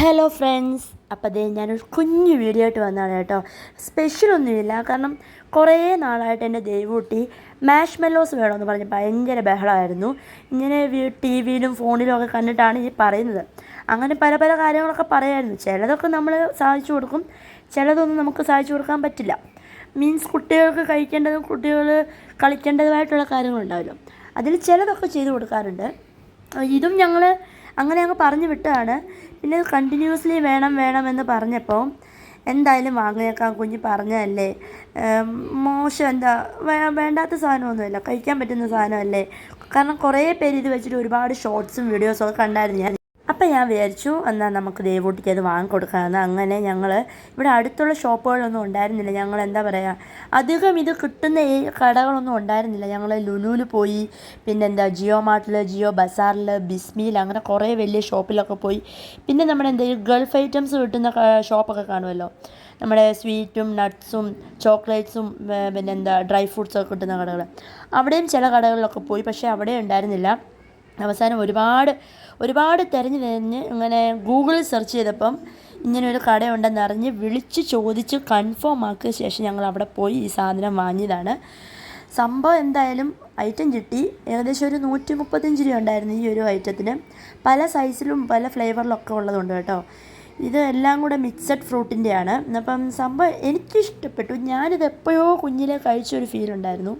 Hello friends അപ്പോൾ അതേ ഞാനൊരു കുഞ്ഞു വീഡിയോ ആയിട്ട് വന്നതാണ് കേട്ടോ. സ്പെഷ്യലൊന്നുമില്ല കാരണം കുറേ നാളായിട്ട് എന്റെ ദൈവൂട്ടി മാഷ് മെല്ലോസ് വേണമെന്ന് പറഞ്ഞ് ഭയങ്കര ബഹളമായിരുന്നു. ഇങ്ങനെ ടി വിയിലും ഫോണിലും ഒക്കെ കണ്ടിട്ടാണ് ഈ പറയുന്നത്. അങ്ങനെ പല പല കാര്യങ്ങളൊക്കെ പറയായിരുന്നു. ചിലതൊക്കെ നമ്മൾ സാധിച്ചു കൊടുക്കും. ചിലതൊന്നും നമുക്ക് സാധിച്ചു കൊടുക്കാൻ പറ്റില്ല. മീൻസ് കുട്ടികൾക്ക് കഴിക്കേണ്ടതും കുട്ടികൾ കളിക്കേണ്ടതുമായിട്ടുള്ള കാര്യങ്ങളുണ്ടാവുമല്ലോ അതിൽ ചിലതൊക്കെ ചെയ്തു കൊടുക്കാറുണ്ട്. ഇതും ഞങ്ങൾ അങ്ങനെ അങ്ങ് പറഞ്ഞു വിട്ടതാണ് പിന്നെ കണ്ടിന്യൂസ്ലി വേണം വേണം എന്ന് പറഞ്ഞപ്പോൾ എന്തായാലും വാങ്ങിയേക്കാം കുഞ്ഞ് പറഞ്ഞതല്ലേ? മോശം എന്താ? വേണ്ടാത്ത സാധനമൊന്നുമില്ല കഴിക്കാൻ പറ്റുന്ന സാധനമല്ലേ? കാരണം കുറേ പേര് ഇത് വെച്ചിട്ട് ഒരുപാട് ഷോർട്സും വീഡിയോസും ഒക്കെ കണ്ടായിരുന്നു ഞാൻ. അപ്പം ഞാൻ വിചാരിച്ചു എന്നാൽ നമുക്ക് ദേവൂട്ടിക്ക് അത് വാങ്ങിക്കൊടുക്കാമെന്ന്. അങ്ങനെ ഞങ്ങൾ ഇവിടെ അടുത്തുള്ള ഷോപ്പുകളൊന്നും ഉണ്ടായിരുന്നില്ല. ഞങ്ങൾ എന്താ പറയുക അധികം ഇത് കിട്ടുന്ന ഈ കടകളൊന്നും ഉണ്ടായിരുന്നില്ല. ഞങ്ങൾ ലുലുവിൽ പോയി പിന്നെ എന്താ ജിയോ മാർട്ടിൽ ജിയോ ബസാറിൽ ബിസ്മിയിൽ അങ്ങനെ കുറേ വലിയ ഷോപ്പിലൊക്കെ പോയി. പിന്നെ നമ്മുടെ എന്താ ഈ ഗൾഫ് ഐറ്റംസ് കിട്ടുന്ന ഷോപ്പൊക്കെ കാണുമല്ലോ. നമ്മുടെ സ്വീറ്റും നട്ട്സും ചോക്ലേറ്റ്സും പിന്നെ എന്താ ഡ്രൈ ഫ്രൂട്ട്സൊക്കെ കിട്ടുന്ന കടകൾ അവിടെയും ചില കടകളിലൊക്കെ പോയി പക്ഷേ അവിടെ ഉണ്ടായിരുന്നില്ല. അവസാനം ഒരുപാട് ഒരുപാട് തിരഞ്ഞ് തിരഞ്ഞ് ഇങ്ങനെ ഗൂഗിളിൽ സെർച്ച് ചെയ്തപ്പം ഇങ്ങനെ ഒരു കടയുണ്ടെന്ന് അറിഞ്ഞ് വിളിച്ച് ചോദിച്ച് കൺഫേം ആക്കിയ ശേഷം ഞങ്ങൾ അവിടെ പോയി ഈ സാധനം വാങ്ങിയതാണ്. സംഭവം എന്തായാലും ഐറ്റം കിട്ടി. ഏകദേശം ഒരു നൂറ്റി മുപ്പത്തഞ്ച് രൂപ ഉണ്ടായിരുന്നു ഈ ഒരു ഐറ്റത്തിന് പല സൈസിലും പല ഫ്ലേവറിലൊക്കെ ഉള്ളതുണ്ട് കേട്ടോ. ഇത് എല്ലാം കൂടെ മിക്സഡ് ഫ്രൂട്ടിന്റെയാണ് അപ്പം സംഭവം എനിക്കിഷ്ടപ്പെട്ടു. ഞാനിത് എപ്പോഴോ കുഞ്ഞിലെ കഴിച്ചൊരു ഫീൽ ഉണ്ടായിരുന്നു.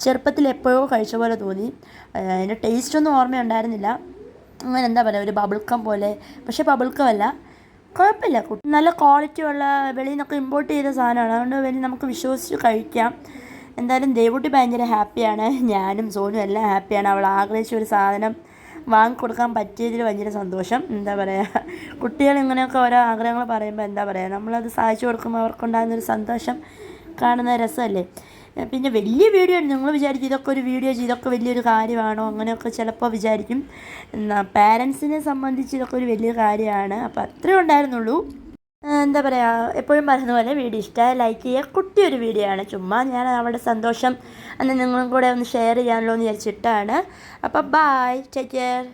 ചെറുപ്പത്തിൽ എപ്പോഴോ കഴിച്ച പോലെ തോന്നി. അതിന്റെ ടേസ്റ്റൊന്നും ഓർമ്മയുണ്ടായിരുന്നില്ല. അങ്ങനെ എന്താ പറയുക ഒരു ബബിൾക്കം പോലെ. പക്ഷേ ബബിൾക്കം അല്ല. കുഴപ്പമില്ല. നല്ല ക്വാളിറ്റി ഉള്ള വെളിയിൽ നിന്നൊക്കെ ഇമ്പോർട്ട് ചെയ്ത സാധനമാണ്. അതുകൊണ്ട് വലിയ നമുക്ക് വിശ്വസിച്ച് കഴിക്കാം. എന്തായാലും ദേവുട്ടി ഭയങ്കര ഹാപ്പിയാണ് ഞാനും സോനും എല്ലാം ഹാപ്പിയാണ് അവൾ ആഗ്രഹിച്ച ഒരു സാധനം വാങ്ങിക്കൊടുക്കാൻ പറ്റിയതിൽ ഭയങ്കര സന്തോഷം. എന്താ പറയുക കുട്ടികൾ ഇങ്ങനെയൊക്കെ ഓരോ ആഗ്രഹങ്ങൾ പറയുമ്പോൾ എന്താ പറയുക നമ്മളത് സാധിച്ചു കൊടുക്കുമ്പോൾ അവർക്കുണ്ടാകുന്നൊരു സന്തോഷം കാണുന്ന രസമല്ലേ? പിന്നെ വലിയ വീഡിയോ ആണ് നിങ്ങൾ വിചാരിക്കും ഇതൊക്കെ ഒരു വീഡിയോ ചെയ്ത് ഇതൊക്കെ വലിയൊരു കാര്യമാണോ അങ്ങനെയൊക്കെ ചിലപ്പോൾ വിചാരിക്കും. പാരൻസിനെ സംബന്ധിച്ച് ഇതൊക്കെ ഒരു വലിയ കാര്യമാണ്. അപ്പോൾ അത്രേ ഉണ്ടായിരുന്നുള്ളൂ. എന്താ പറയുക എപ്പോഴും പറയുന്ന പോലെ വീഡിയോ ഇഷ്ടമായി ലൈക്ക് ചെയ്യുക. കുട്ടിയൊരു വീഡിയോ ആണ്. ചുമ്മാ ഞാൻ അവിടെ സന്തോഷം അന്ന് നിങ്ങളും കൂടെ ഒന്ന് ഷെയർ ചെയ്യാമല്ലോ എന്ന് വിചാരിച്ചിട്ടാണ്. അപ്പോൾ ബായ് ടേക്ക് കെയർ